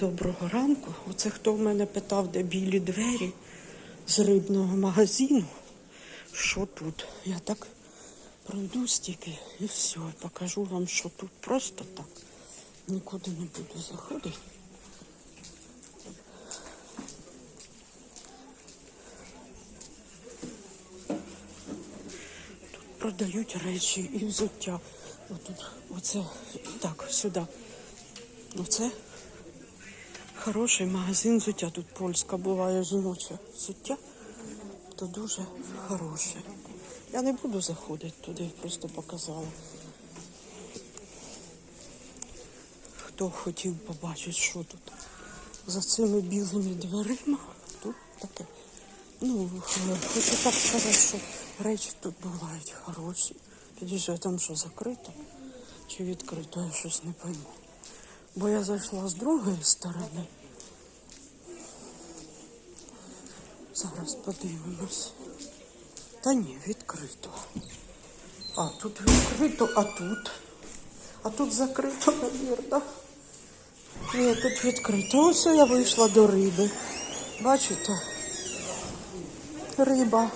Доброго ранку. Оце хто в мене питав, де білі двері з рибного магазину. Що тут? Я так пройду стільки і все. Покажу вам, що тут просто так. Нікуди не буду заходити. Тут продають речі і взуття. Отут, оце так, сюди. Оце хороший магазин взуття. Тут польська буває жіноче взуття. То дуже хороше. Я не буду заходити туди, просто показала. Хто хотів побачити, що тут за цими білими дверима, тут таке. Ну, хочу так сказати, що речі тут бувають хороші. Підійшли там, що закрито чи відкрито, я щось не пойму. Бо я зайшла з другої сторони. Зараз подивимось. Та ні, відкрито. А, тут відкрито, а тут. А тут закрито, навірно. Ні, тут відкрито. Ось я вийшла до риби. Бачите? Риба.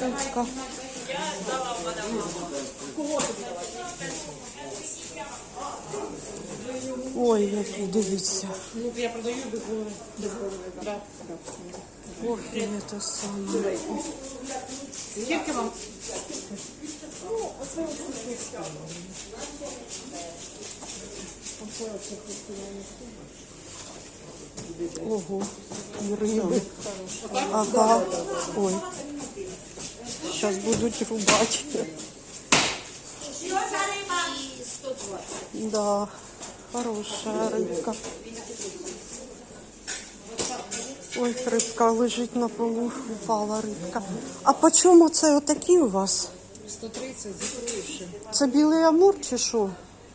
Рибка. Ой, які дивіться. Ну, я продаю без голови. Без голови, да. Ох, і це саме. Скільки вам? Ого, і риби. Ага. Ой. Зараз будуть рубати. Да, хорошая рыбка. Ой, рибка лежить на полу, упала рибка. А по чому це отакі у вас? 130 закривши. Це білий амур чи що?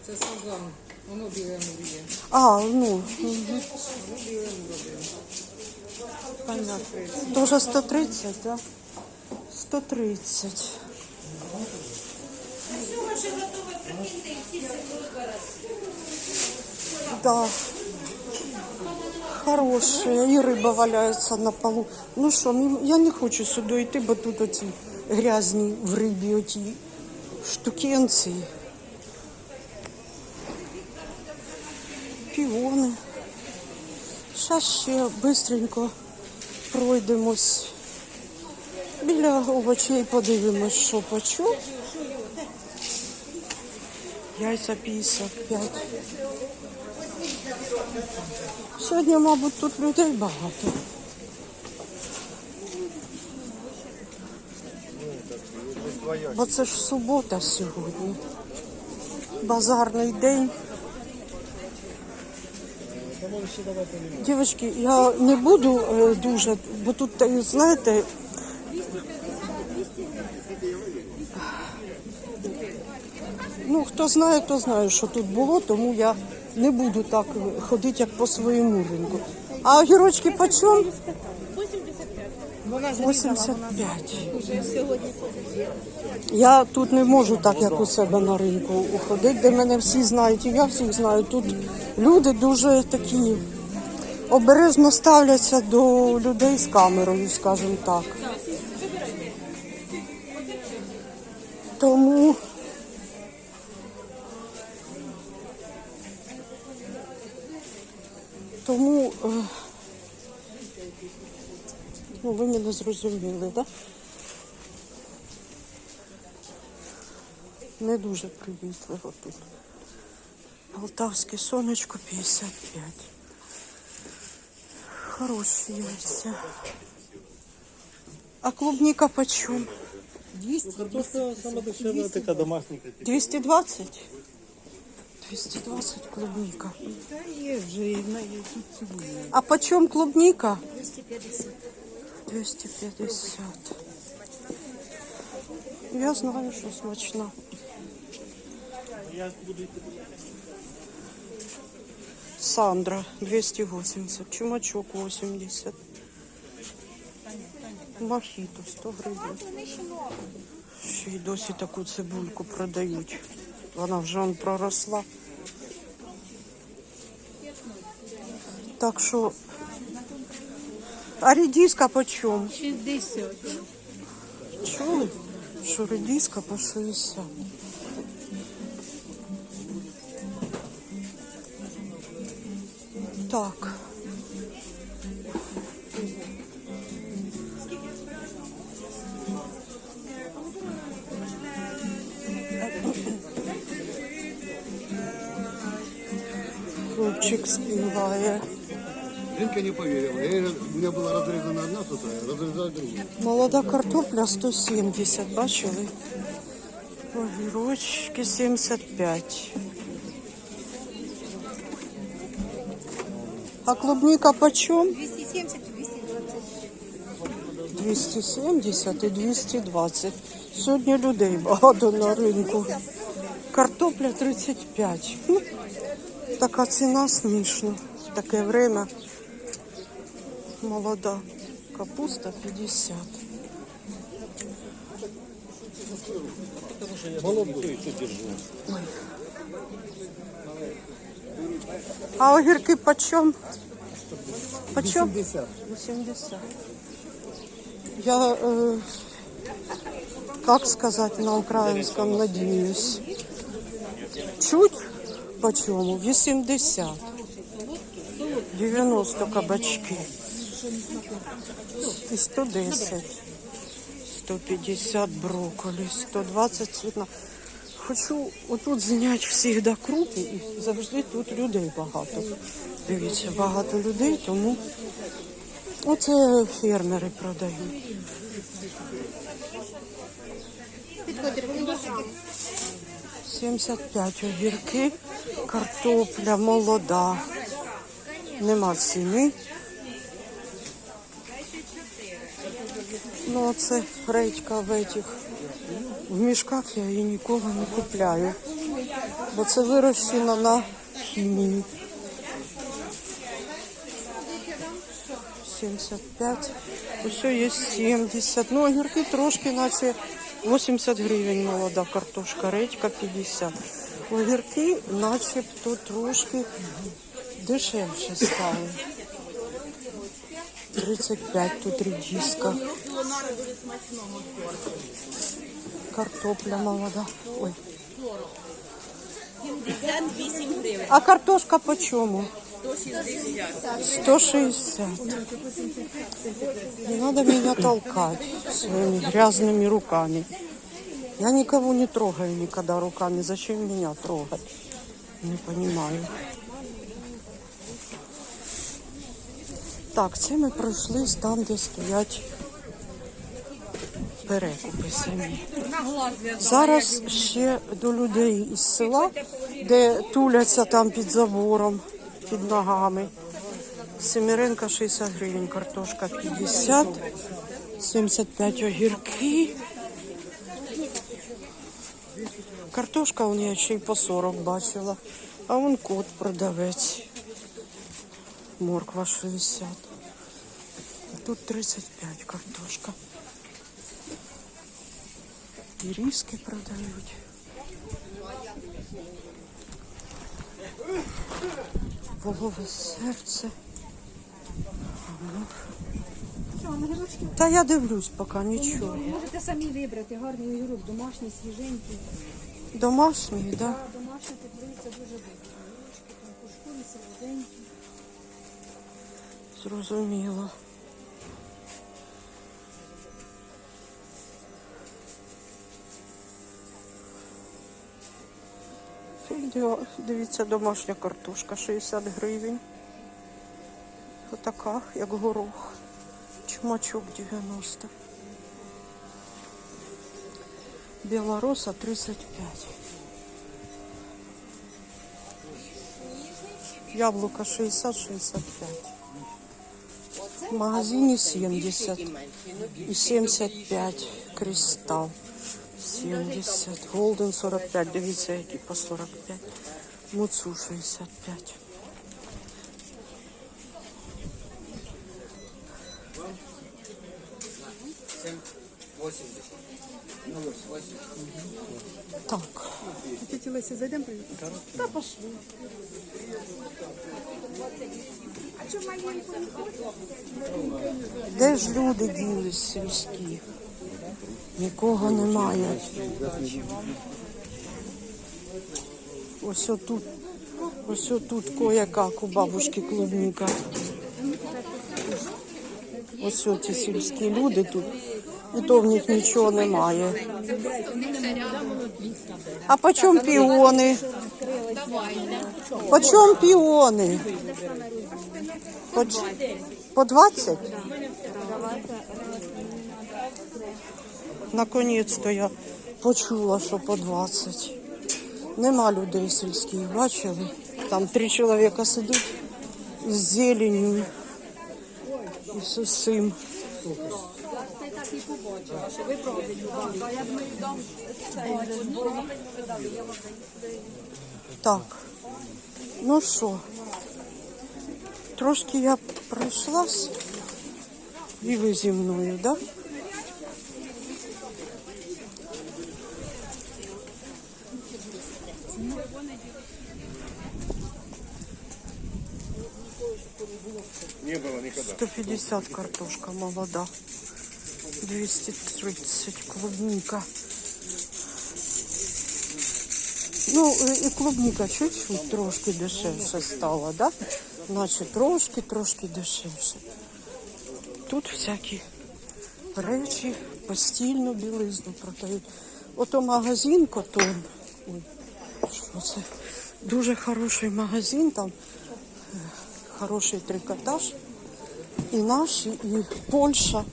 Це сазан. Воно біле муріє. А, ну, Воно біле муріє. понятно. Тоже 130, да? 130. Да. Хорошие. І риба валяється на полу. Ну що, я не хочу сюди йти, бо тут оці грязні в рибі оті штукенці. Піони. Зараз ще швидко пройдемось. Біля овочей подивимось, що почу. Яйця 55. Сьогодні, мабуть, тут людей багато. Бо це ж субота сьогодні. Базарний день. Дівчатки, я не буду е, дуже, бо тут, е, знаєте, ну хто знає, то знає, що тут було, тому я не буду так ходити, як по своєму ринку. А огірочки по чому? 85. Я тут не можу так, як у себе на ринку ходити, де мене всі знають, і я всіх знаю. Тут люди дуже такі обережно ставляться до людей з камерою, скажімо так. Ви мене зрозуміли, так? Не дуже привітливо тут. Полтавське сонечко 55. Хороші яйця. А клубника почем? 200. Картошка саме дешева, така домашня. 220? 220 клубника. Та є вже на є тут. А почем клубника? 250. 250. Я знаю, що йти. Сандра 280, чумачок 80. Мохито 100 гривень. Ще й досі таку цибульку продають. Вона вже проросла. Так що. А редиска по чому? 60. Чули? Що редиска по 60. Так. Хлопчик співає. Жінка не поверила. Я, у меня была разрезана одна сухая, разрезала другую. Молода картопля 170, бачили? Огірочки 75. А клубника почем? 270 220. 270 і 220. Сьогодні людей багато на ринку. Картопля 35. Ну, така ціна смішна. Таке время молода. Капуста 50. Ой. А огірки почем? Почем? 80. 80. Я, э, как сказать на украинском, надеюсь. Чуть почему? 80. 90 кабачки. І 110. 150 брокколі, 120 цвітна. Хочу отут зняти завжди крупи і завжди тут людей багато. Дивіться, багато людей, тому оце фермери продають. Підходить 75 огірки, картопля молода. Нема ціни. Ну, це редька в этих. В мішках я її ніколи не купляю. Бо це вирощено на хімії. 75. Усе є 70. Ну, огірки трошки, наче 80 гривень молода картошка, редька 50. Огірки начебто трошки дешевше стали. 35 тут редиска. Картопля молода. Ой. 78 гривень. А картошка по чому? 160. Не надо меня толкать своими грязными руками. Я никого не трогаю никогда руками. Зачем меня трогать? Не понимаю. Так, це ми пройшли там, де стоять перекупи самі. Зараз ще до людей із села, де туляться там під забором, під ногами. Семеренка 60 гривень, картошка 50, 75 огірки. Картошка у неї ще й по 40 бачила, а вон кот продавець. Морква 60. Тут 35 картошка. І різки продають. Волове серце. Та я дивлюсь поки нічого. Можете самі вибрати гарний огірок, домашній, свіженький. Домашній, так? Да? Домашній теплиця дуже добре. Шкурі, солоденькі. Зрозуміло. Дивіться, домашня картошка 60 гривень. Отака, як горох. Чумачок 90. Білороса 35. Яблука 60-65. В магазині 70 і 75 кристал. 70. Голден 45. Дивіться, які по 45. Муцу 65. Так. Тетя Леся, зайдемо? Та пошли. Де ж люди ділись сільські? Нікого немає. Ось отут, ось отут кое-як у бабушки клубніка. Ось ці сільські люди тут. І то в них нічого немає. А по чому піони? По чому піони? По 20? Наконець-то я почула, що по 20. Нема людей сільських, бачили? Там три чоловіка сидять з зеленю і з усім. Так, ну що, трошки я пройшлась, і ви зі мною, да? 150 картошка молода. 230 клубника. Ну, і клубника чуть-чуть трошки дешевше стала, да? Наче трошки, трошки дешевше. Тут всякі речі, постільну білизну продають. Ото магазин Котон. Ой, що це? Дуже хороший магазин, там е, хороший трикотаж. І наші, і Польща,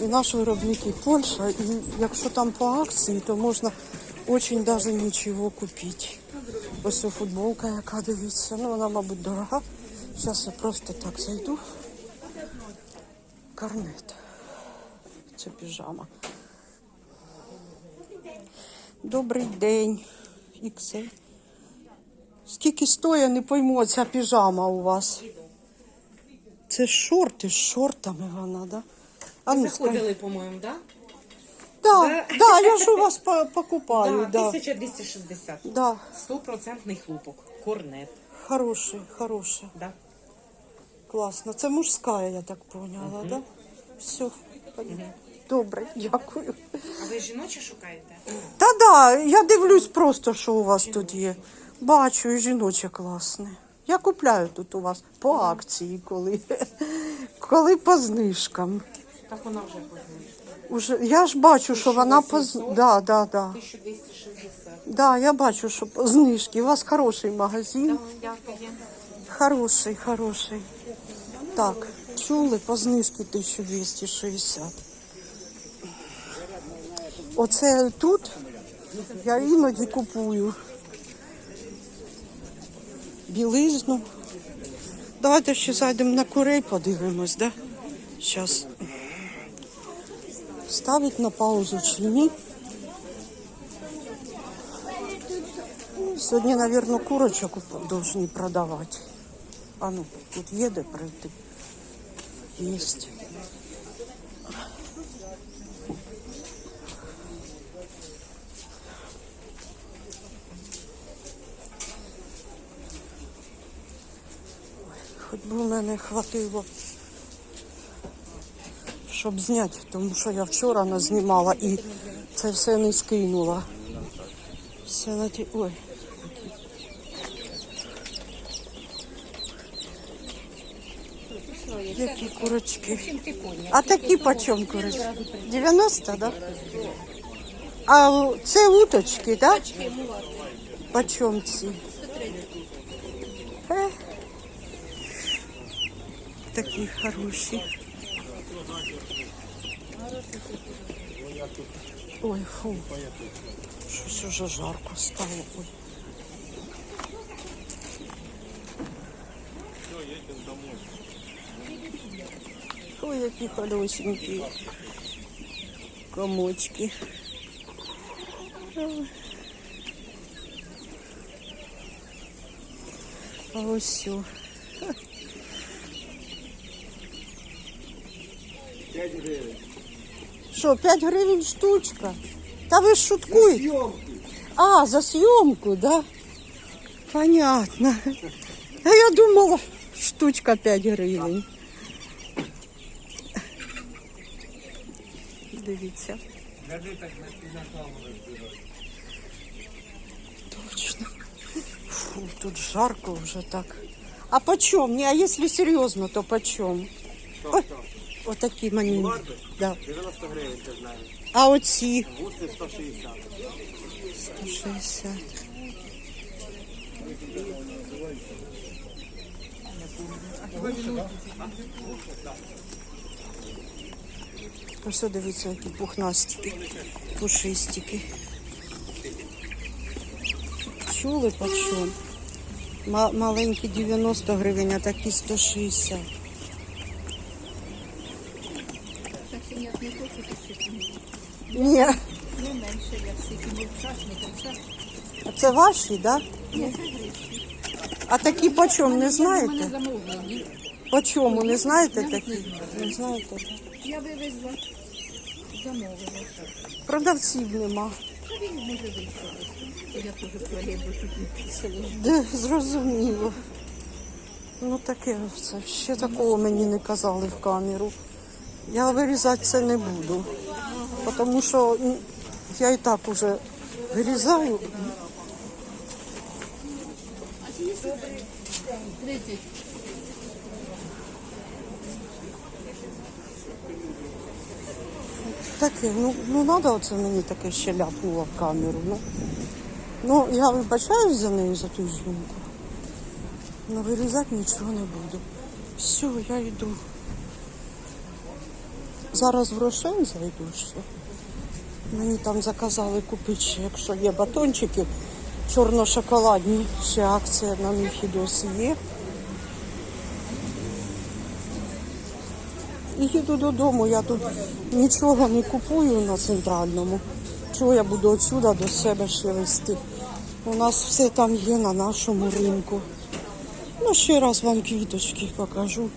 і наш виробник, і Польща. І якщо там по акції, то можна дуже даже нічого купити. Ось футболка, яка дивіться. Ну, вона, мабуть, дорога. Зараз я просто так зайду. Карнет. Це піжама. Добрий день. XL. Скільки стоїть, не пойму, ця піжама у вас. Це шорти з шортами вона, да? А ну. Заходили, по-моєму, да? Да, да, я ж у вас по- покупаю, Да, да. 1260. Да, Стопроцентний хлопок. Корнет. хороший, хороший, Да. класно. Це мужська, я так поняла, да? Все, добре, дякую. А ви жіночі шукаєте? Та да, я дивлюсь просто, що у вас тут є. Бачу, і жіноче класне. Я купляю тут у вас по акції, коли, коли по знижкам. Так вона вже познає. Уже, я ж бачу, що вона по да, да, да. 1260. Да, я бачу, що по- знижки. У вас хороший магазин. Хороший, хороший. Так, чули по знижці 1260. Оце тут я іноді купую білизну. Давайте ще зайдемо на курей, подивимось, да? Зараз. Ставить на паузу чи ні? Сьогодні, мабуть, курочок повинні продавати. А ну, тут є де пройти. Єсть. Хоч би мене хватило, щоб зняти, тому що я вчора назнімала і це все не скинула. Все на ті... Ой. Які курочки? А такі почем курочки? 90, да? А це уточки, да? Почем ці? Такі хороші. Ой, фу. Щось уже жарко стало. Ой. Ой, які хорошенькі. Комочки. Ой. А ось все. Що, 5 гривень штучка? Та ви ж шуткуєте? А, за съемку, да? Понятно. А я думала, Штучка 5 гривень. Дивіться. Точно. Фу, тут жарко вже так. А почем? Не, а если серьезно, то почем? Ой, отакі маленькі. Да. 90 гривень, ти знаєш. А оці? Гуси 160. 160. Ось дивіться, які пухнастики, пушистики. Чули по? Ма- Маленькі 90 гривень, а такі 160. Так що ніяк не хочу, то ще Ні, не менше, як скільки був шашник, а це а це ваші, так? Да? ні, це гречки. А такі по чому, не знаєте? По чому, не знаєте такі? Не знаєте? Я вивезла, замовила. Продавців нема. Він може вийшов. Я теж тролейбус тут зрозуміло. Ну таке це. Ще такого мені не казали в камеру. Я вирізати це не буду. Тому що я і так уже вирізаю. Таке, ну, ну треба оце мені таке ще ляпнуло в камеру. Ну, ну я вибачаюсь за нею, за ту жінку. Ну вирізати нічого не буду. Все, я йду. Зараз в Рошен зайду ще. Мені там заказали купити, якщо є батончики, чорно-шоколадні, ще акція на Міфідос є. І їду додому, я тут нічого не купую на центральному. Чого я буду отсюда до себе ще вести? У нас все там є на нашому ринку. Ну, ще раз вам квіточки покажу.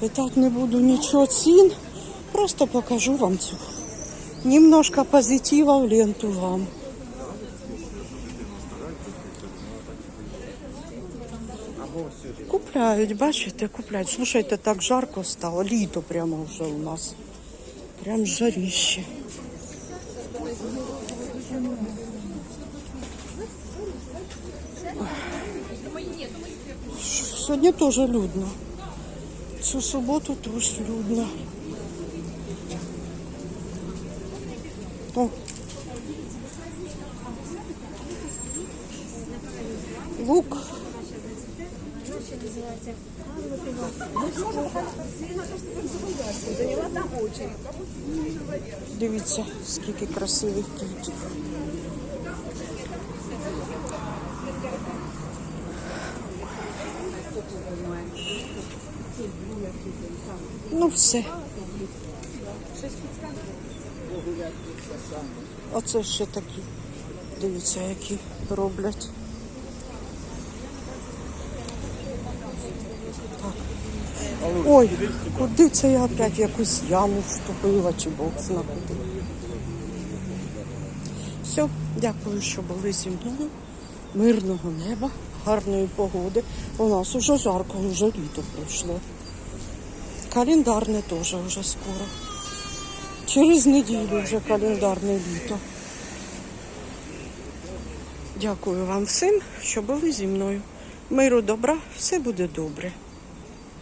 Питати не буду нічого цін, просто покажу вам цю. Немножко позитива в ленту вам. Купляють, бачите, купляють. Слушайте, так жарко стало. Літо прямо вже у нас. Прям жаріще. Сьогодні теж людно. Цю суботу теж людно. О. Лук. Дивіться, скільки красивих квітів. Ну все. Оце ще такі. Дивіться, які роблять. Ой, куди це я опять якусь яму вступила чи зна куди. Все, дякую, що були зі мною. Мирного неба, гарної погоди. У нас уже жарко, вже літо пройшло. Календарне теж вже скоро. Через неділю вже календарне літо. Дякую вам всім, що були зі мною. Миру добра, все буде добре.